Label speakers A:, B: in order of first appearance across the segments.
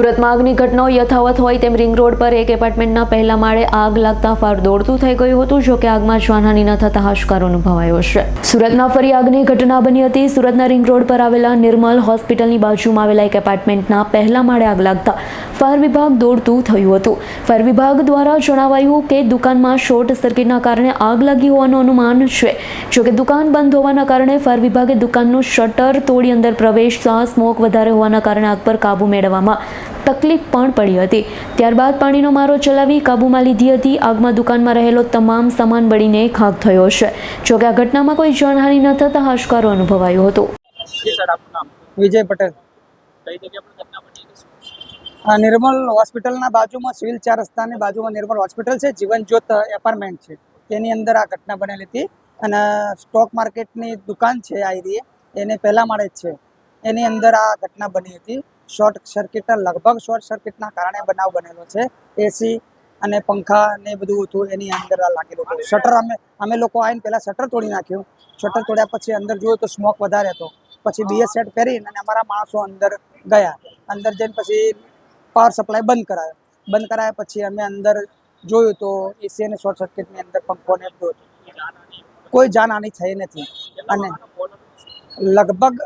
A: સુરતમાં આગની ઘટનાઓ યથાવત હોય તેમ રિંગ રોડ પર એક એપાર્ટમેન્ટના પહેલા માળે આગ લાગતા ફાર દોડતું થઈ ગયું હતું, જોકે આગમાં જાનહાની ન થતા હાશકારો અનુભવાયો છે. સુરતમાં ફરી આગની ઘટના બની હતી. સુરતના રિંગ રોડ પર આવેલા નિર્મલ હોસ્પિટલની બાજુમાં આવેલા એક એપાર્ટમેન્ટના પહેલા માળે આગ લાગતા ફાયર વિભાગ દોડતું થયું હતું. ફાયર વિભાગ દ્વારા જણાવાયું કે દુકાનમાં શોર્ટ સર્કિટના કારણે આગ લાગી હોવાનું અનુમાન છે. જોકે દુકાન બંધ હોવાના કારણે ફાયર વિભાગે દુકાનનું શટર તોડી અંદર પ્રવેશતા સ્મોક વધારે હોવાના કારણે આગ પર કાબુ મેળવવામાં તકલીફ પણ પડી હતી. ત્યારબાદ પાણીનો મારો ચલાવી કાબૂમાં લીધી હતી. આગમાં દુકાનમાં રહેલો તમામ સામાન બળીને ખાખ થયો છે. જોકે આ ઘટનામાં કોઈ જાનહાનિ ન થતાં હાશકારો અનુભવાયો હતો.
B: વિજય પટેલ. આ નિર્મલ હોસ્પિટલના બાજુમાં સિવિલ ચાર રસ્તાની બાજુમાં નિર્મલ હોસ્પિટલ છે જીવન જ્યોત એપાર્ટમેન્ટ છે. તેની અંદર આ ઘટના બનેલી હતી અને સ્ટોક માર્કેટની દુકાન છે આ એરિયે. એને પહેલા માળે જ છે. એની અંદર આ ઘટના બની હતી. શોર્ટ સર્કિટ, લગભગ શોર્ટ સર્કિટના કારણે બનાવ બનેલો છે. એસી અને પંખા ને બધું હતું, એની અંદર આ લાગેલું હતું. શટર અમે અમે લોકો આવીને પહેલાં શટર તોડી નાખ્યું. શટર તોડ્યા પછી અંદર જોયું તો સ્મોક વધારે હતો. પછી બીએસ સેટ પહેરીને અને અમારા માણસો અંદર ગયા. અંદર જઈને પછી પાવર સપ્લાય બંધ કરાયો. બંધ કરાયા પછી અમે અંદર જોયું તો એસી અને શોર્ટ સર્કિટની અંદર પંખો ને બધું હતું. કોઈ જાનહાની થઈ નથી. અને લગભગ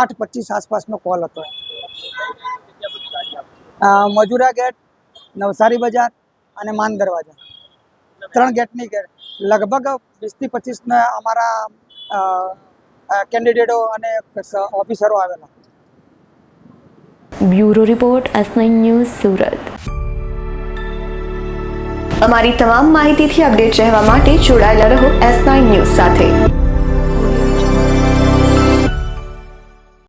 B: આઠ પચીસ આસપાસનો કોલ હતો મજુરા ગેટ, નવસારી બજાર અને માન દરવાજા. ત્રણ ગેટની ગેટ. લગભગ વીસથી પચીસના અમારા કેન્ડિડેટો અને ઓફિસરો આવેલા.
A: Bureau report S news, Surat.
C: અમારી તમામ માહિતીથી અપડેટ રહેવા માટે જોડાયેલા રહો એસ ન્યૂઝ સાથે.